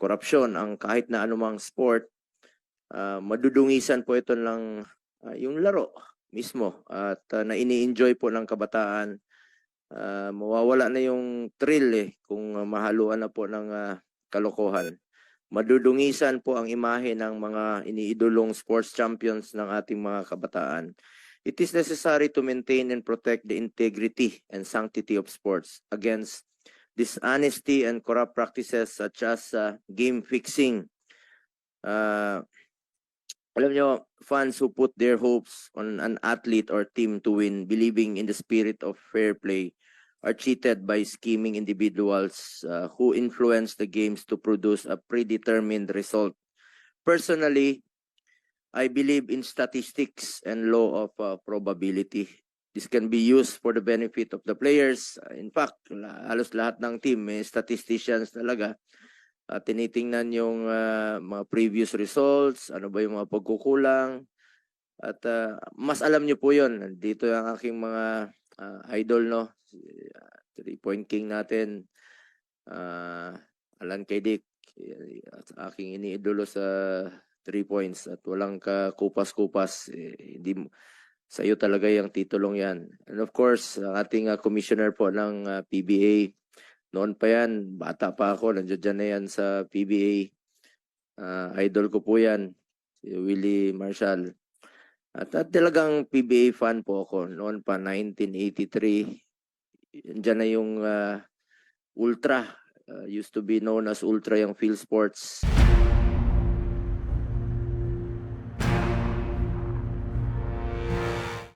korupsyon ang kahit na anumang sport, ah, madudungisan po ito ng ah, yung laro mismo at ah, na ini-enjoy po ng kabataan. Ah, mawawala na yung thrill eh kung ah, mahaluan na po ng ah, kalokohan. Madudungisan po ang imahe ng mga iniidolong sports champions ng ating mga kabataan. It is necessary to maintain and protect the integrity and sanctity of sports against dishonesty and corrupt practices such as uh, game fixing. Uh, alam nyo, fans who put their hopes on an athlete or team to win, believing in the spirit of fair play, are cheated by scheming individuals uh, who influence the games to produce a predetermined result. Personally, I believe in statistics and law of uh, probability. This can be used for the benefit of the players. Uh, In fact, halos lahat ng team may statisticians talaga. Uh, tinitingnan yung uh, mga previous results, ano ba yung mga pagkukulang. At uh, mas alam nyo po yun. Dito ang aking mga uh, idol, no? Uh, three-point king natin. Uh, Alan Kaydik. At aking iniidolo sa three points at walang kakupas-kupas. Eh, hindi sa iyo talaga yung titulong yan. And of course, ang ating uh, commissioner po ng uh, PBA, noon pa yan, bata pa ako, nandiyan dyan na yan sa PBA. Uh, idol ko po yan, si Willie Marshall. At, at talagang PBA fan po ako. Noon pa, 1983, Diyan na yung uh, Ultra. uh, used to be known as Ultra yung Field Sports.